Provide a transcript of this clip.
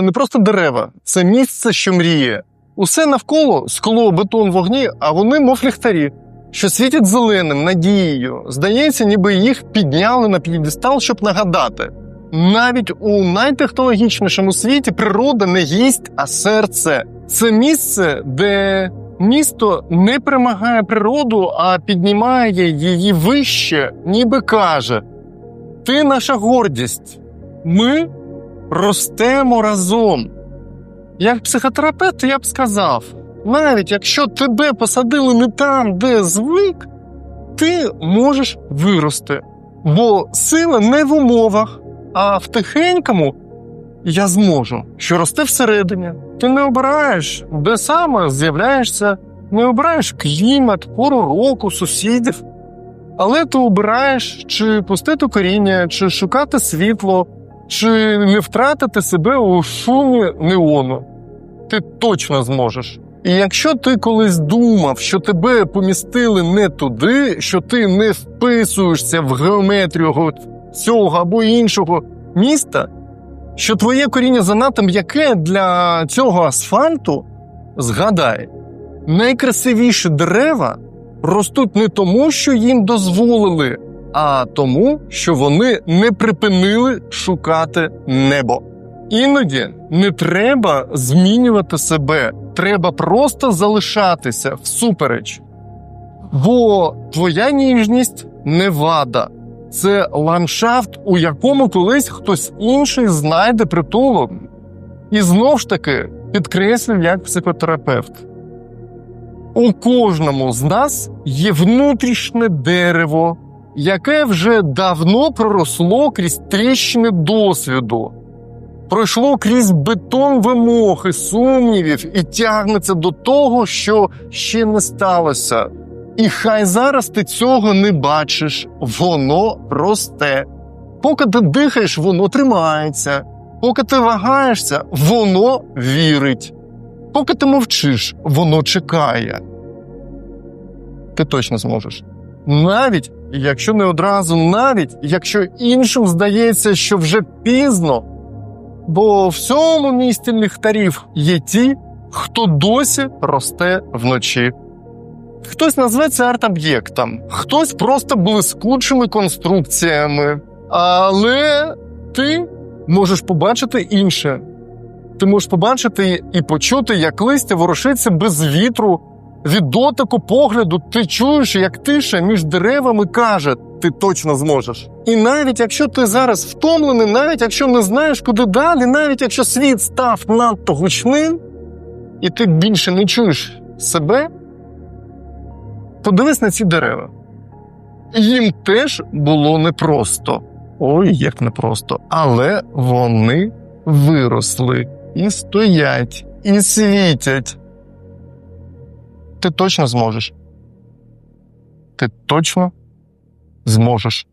це не просто дерева, це місце, що мріє. Усе навколо скло, бетон, вогні, а вони, мов ліхтарі, що світять зеленим, надією. Здається, ніби їх підняли на п'єдестал, щоб нагадати. Навіть у найтехнологічнішому світі природа не гість, а серце. Це місце, де місто не примагає природу, а піднімає її вище, ніби каже: Ти наша гордість. Ми ростемо разом. Як психотерапевт, я б сказав: навіть якщо тебе посадили не там, де звик, ти можеш вирости. Бо сила не в умовах, а в тихенькому я зможу, що росте всередині. Ти не обираєш, де саме з'являєшся, не обираєш клімат, пору року, сусідів. Але ти обираєш, чи пустити коріння, чи шукати світло, чи не втратити себе у шумі неону. Ти точно зможеш. І якщо ти колись думав, що тебе помістили не туди, що ти не вписуєшся в геометрію цього або іншого міста, що твоє коріння занадто м'яке для цього асфальту, згадай, найкрасивіші дерева ростуть не тому, що їм дозволили, а тому, що вони не припинили шукати небо. Іноді не треба змінювати себе, треба просто залишатися всупереч. Бо твоя ніжність не вада, це ландшафт, у якому колись хтось інший знайде притулок. І знов ж таки підкреслюю як психотерапевт. У кожному з нас є внутрішнє дерево, яке вже давно проросло крізь тріщини досвіду, пройшло крізь бетон вимог і сумнівів і тягнеться до того, що ще не сталося. І хай зараз ти цього не бачиш, воно росте. Поки ти дихаєш, воно тримається. Поки ти вагаєшся, воно вірить. Поки ти мовчиш, воно чекає. Ти точно зможеш. Навіть якщо не одразу, навіть якщо іншим здається, що вже пізно. Бо в цьому місті ліхтарів є ті, хто досі росте вночі. Хтось назве це арт-об'єктом, хтось просто блискучими конструкціями. Але ти можеш побачити інше. Ти можеш побачити і почути, як листя ворушиться без вітру, від дотику погляду ти чуєш, як тиша між деревами каже, ти точно зможеш. І навіть якщо ти зараз втомлений, навіть якщо не знаєш, куди далі, навіть якщо світ став надто гучним, і ти більше не чуєш себе, подивись на ці дерева. Їм теж було непросто. Ой, як непросто. Але вони виросли і стоять, і світять. Ти точно зможеш. Ти точно зможеш.